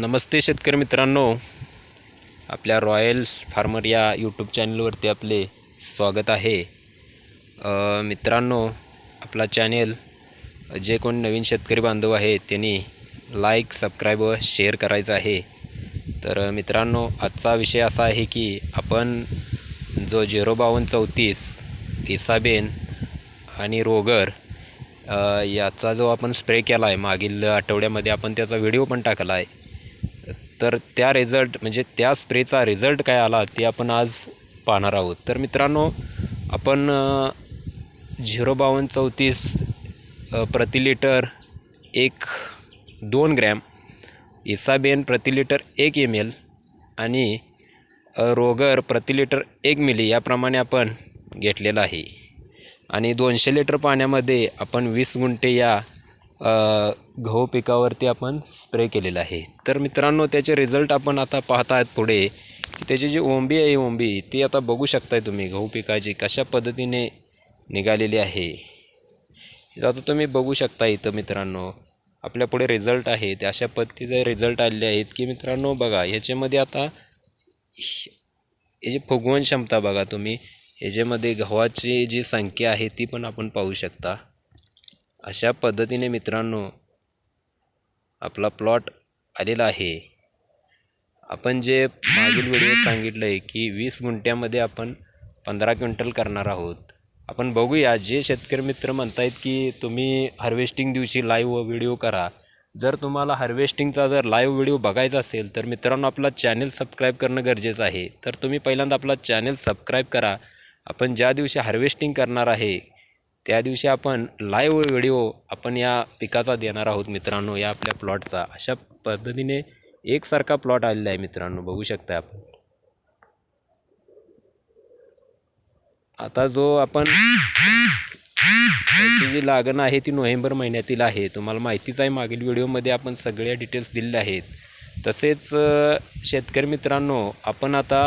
नमस्ते शेतकरी मित्रांनो. आपल्या रॉयल फार्मर या यूट्यूब चॅनलवरती आपले स्वागत आहे. मित्रांनो आपला चॅनेल जे कोण नवीन शेतकरी बांधव आहे त्यांनी लाईक सबस्क्राईब व शेअर करायचं आहे. तर मित्रांनो आजचा विषय असा आहे की आपण जो झिरो बावन्न चौतीस इसाबेन आणि रोगर याचा जो आपण स्प्रे केला आहे मागील आठवड्यामध्ये आपण त्याचा व्हिडिओ पण टाकला आहे तर त्या रिझल्ट म्हणजे त्या स्प्रेचा रिझल्ट काय आला ते आपण आज पाहणार आहोत. तर मित्रांनो आपण झिरो बावन्न चौतीस प्रति लिटर एक दोन ग्रॅम इसाबेन प्रति लिटर एक एम एल आणि रोगर प्रति लिटर एक मिली याप्रमाणे आपण घेतलेलं आहे. आणि दोनशे लिटर पाण्यामध्ये आपण वीस गुंठे या गहू पिकावरती आपण स्प्रे केलेला आहे. तर मित्रांनो त्याचे रिझल्ट आपण आता पाहत आहात पुढे. त्याची जी ओंबी आहे ओंबी ती आता बघू शकताय तुम्ही गहू पिकाची कशा पद्धतीने निघालेली आहे. आता तुम्ही बघू शकता इथं मित्रांनो आपल्या पुढे रिझल्ट ते अशा पद्धतीचे रिझल्ट आलेले आहेत की मित्रांनो बघा याच्यामध्ये आता याची फुगवण क्षमता बघा तुम्ही याच्यामध्ये गव्हाची जी संख्या आहे ती पण आपण पाहू शकता. अशा पद्धतीने मित्रांनो आपला प्लॉट आलेला आहे. आपण जे मागील व्हिडिओत सांगितलं आहे की वीस गुंठ्यामध्ये आपण पंधरा क्विंटल करणार आहोत. आपण बघूया जे शेतकरी मित्र म्हणतायत की तुम्ही हार्वेस्टिंग दिवशी लाईव्ह व्हिडिओ करा. जर तुम्हाला हार्वेस्टिंगचा जर लाईव्ह व्हिडिओ बघायचा असेल तर मित्रांनो आपला चॅनल सबस्क्राईब करणं गरजेचं आहे. तर तुम्ही पहिल्यांदा आपला चॅनल सबस्क्राईब करा. आपण ज्या दिवशी हार्वेस्टिंग करणार आहे त्या दिवशी आपण लाईव्ह व्हिडिओ आपण या पिकाचा देणार आहोत मित्रांनो या आपल्या प्लॉटचा अशा पद्धतीने एकसारखा प्लॉट आलेला आहे मित्रांनो बघू शकता आपण. आता जो आपण याची जी लागण आहे ती नोव्हेंबर महिन्यातील आहे. तुम्हाला माहितीच आहे मागील व्हिडिओमध्ये आपण सगळ्या डिटेल्स दिलेल्या आहेत. तसेच शेतकरी मित्रांनो आपण आता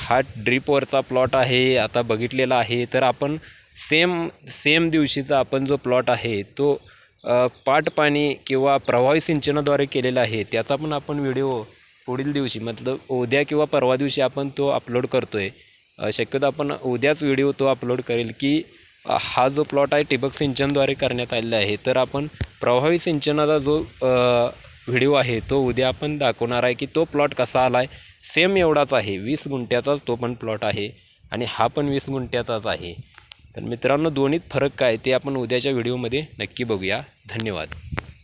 हा ड्रीपवरचा प्लॉट आहे आता बघितलेला आहे. तर आपण सेम सेम दिवशीचा आपण जो प्लॉट आहे तो पाटपाणी पाट पाणी किंवा प्रभावी सिंचनाद्वारे केलेला आहे त्याचा पण आपण व्हिडिओ पुढील दिवशी मतलब उद्या किंवा परवा दिवशी आपण तो अपलोड करतो आहे शक्यतो आपण उद्याच व्हिडिओ तो अपलोड करेल की हा जो प्लॉट आहे ठिबक सिंचनद्वारे करण्यात आलेला आहे. तर आपण प्रभावी सिंचनाचा जो व्हिडिओ आहे तो उद्या आपण दाखवणार आहे की तो प्लॉट कसा आला आहे सेम एवढाच आहे वीस गुंठ्याचाच तो पण प्लॉट आहे आणि हा पण वीस गुंठ्याचाच आहे. तर मित्रांनो दोन्हीत फरक काय ते आपण उद्याच्या व्हिडिओमध्ये नक्की बघूया. धन्यवाद.